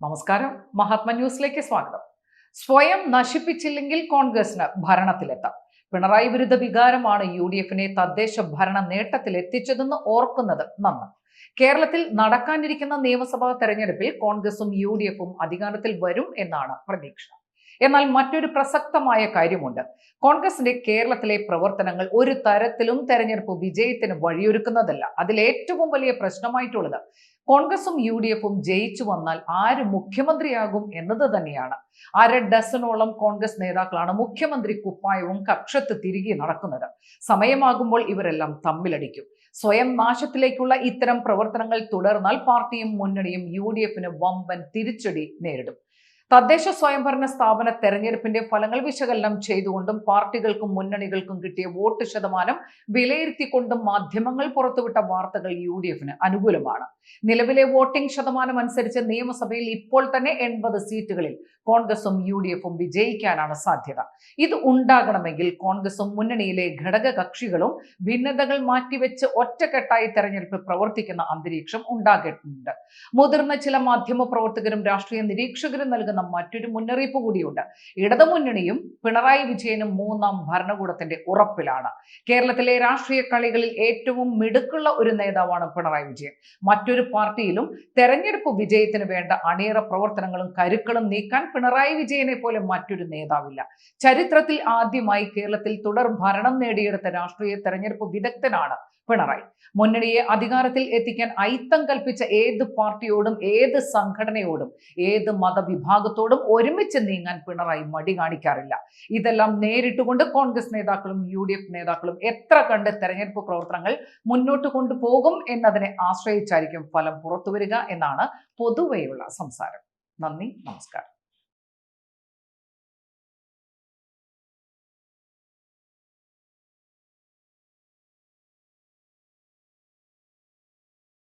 നമസ്കാരം. മഹാത്മ ന്യൂസിലേക്ക് സ്വാഗതം. സ്വയം നശിപ്പിച്ചില്ലെങ്കിൽ കോൺഗ്രസിന് ഭരണത്തിലെത്താം. പിണറായി വിരുദ്ധ വികാരമാണ് യു ഡി എഫിനെ തദ്ദേശ ഭരണ നേട്ടത്തിൽ എത്തിച്ചതെന്ന് ഓർക്കുന്നത് നന്ന്. കേരളത്തിൽ നടക്കാനിരിക്കുന്ന നിയമസഭാ തെരഞ്ഞെടുപ്പിൽ കോൺഗ്രസും യു ഡി എഫും അധികാരത്തിൽ വരും എന്നാണ് പ്രതീക്ഷ. എന്നാൽ മറ്റൊരു പ്രസക്തമായ കാര്യമുണ്ട്. കോൺഗ്രസിന്റെ കേരളത്തിലെ പ്രവർത്തനങ്ങൾ ഒരു തരത്തിലും തെരഞ്ഞെടുപ്പ് വിജയത്തിന് വഴിയൊരുക്കുന്നതല്ല. അതിൽ ഏറ്റവും വലിയ പ്രശ്നമായിട്ടുള്ളത് കോൺഗ്രസും യു ഡി എഫും ജയിച്ചു വന്നാൽ ആര് മുഖ്യമന്ത്രിയാകും എന്നത് തന്നെയാണ്. അര ഡസനോളം കോൺഗ്രസ് നേതാക്കളാണ് മുഖ്യമന്ത്രി കുപ്പായവും കക്ഷത്ത് തിരികെ നടക്കുന്നത്. സമയമാകുമ്പോൾ ഇവരെല്ലാം തമ്മിലടിക്കും. സ്വയം നാശത്തിലേക്കുള്ള ഇത്തരം പ്രവർത്തനങ്ങൾ തുടർന്നാൽ പാർട്ടിയും മുന്നണിയും യു ഡി എഫിന് വമ്പൻ തിരിച്ചടി നേരിടും. തദ്ദേശ സ്വയംഭരണ സ്ഥാപന തെരഞ്ഞെടുപ്പിന്റെ ഫലങ്ങൾ വിശകലനം ചെയ്തുകൊണ്ടും പാർട്ടികൾക്കും മുന്നണികൾക്കും കിട്ടിയ വോട്ട് ശതമാനം വിലയിരുത്തിക്കൊണ്ടും മാധ്യമങ്ങൾ പുറത്തുവിട്ട വാർത്തകൾ യു ഡി എഫിന് അനുകൂലമാണ്. നിലവിലെ വോട്ടിംഗ് ശതമാനം അനുസരിച്ച് നിയമസഭയിൽ ഇപ്പോൾ തന്നെ എൺപത് സീറ്റുകളിൽ കോൺഗ്രസും യു ഡി എഫും വിജയിക്കാനാണ് സാധ്യത. ഇത് ഉണ്ടാകണമെങ്കിൽ കോൺഗ്രസും മുന്നണിയിലെ ഘടക കക്ഷികളും ഭിന്നതകൾ മാറ്റിവെച്ച് ഒറ്റക്കെട്ടായി തെരഞ്ഞെടുപ്പ് പ്രവർത്തിക്കുന്ന അന്തരീക്ഷം ഉണ്ടാകേണ്ടതുണ്ട്. മുതിർന്ന ചില മാധ്യമ പ്രവർത്തകരും രാഷ്ട്രീയ നിരീക്ഷകരും നൽകുന്ന മറ്റൊരു മുന്നറിയിപ്പ് കൂടിയുണ്ട്. ഇടതുമുന്നണിയും പിണറായി വിജയനും മൂന്നാം ഭരണകൂടത്തിന്റെ ഉറപ്പിലാണ്. കേരളത്തിലെ രാഷ്ട്രീയ കളികളിൽ ഏറ്റവും മിടുക്കുള്ള ഒരു നേതാവാണ് പിണറായി വിജയൻ. മറ്റൊരു പാർട്ടിയിലും തെരഞ്ഞെടുപ്പ് വിജയത്തിന് വേണ്ട അണിയറ പ്രവർത്തനങ്ങളും കരുക്കളും നീക്കാൻ പിണറായി വിജയനെ പോലെ മറ്റൊരു നേതാവില്ല. ചരിത്രത്തിൽ ആദ്യമായി കേരളത്തിൽ തുടർ ഭരണം നേടിയെടുത്ത രാഷ്ട്രീയ തെരഞ്ഞെടുപ്പ് വിദഗ്ധനാണ് പിണറായി. മുന്നണിയെ അധികാരത്തിൽ എത്തിക്കാൻ ഐത്തം കൽപ്പിച്ച ഏത് പാർട്ടിയോടും ഏത് സംഘടനയോടും ഏത് മതവിഭാഗത്തോടും ഒരുമിച്ച് നീങ്ങാൻ പിണറായി മടി കാണിക്കാറില്ല. ഇതെല്ലാം നേരിട്ടുകൊണ്ട് കോൺഗ്രസ് നേതാക്കളും യു നേതാക്കളും എത്ര കണ്ട് തെരഞ്ഞെടുപ്പ് പ്രവർത്തനങ്ങൾ മുന്നോട്ട് കൊണ്ടുപോകും എന്നതിനെ ആശ്രയിച്ചായിരിക്കും ഫലം പുറത്തുവരിക എന്നാണ് പൊതുവെയുള്ള സംസാരം. നന്ദി നമസ്കാരം.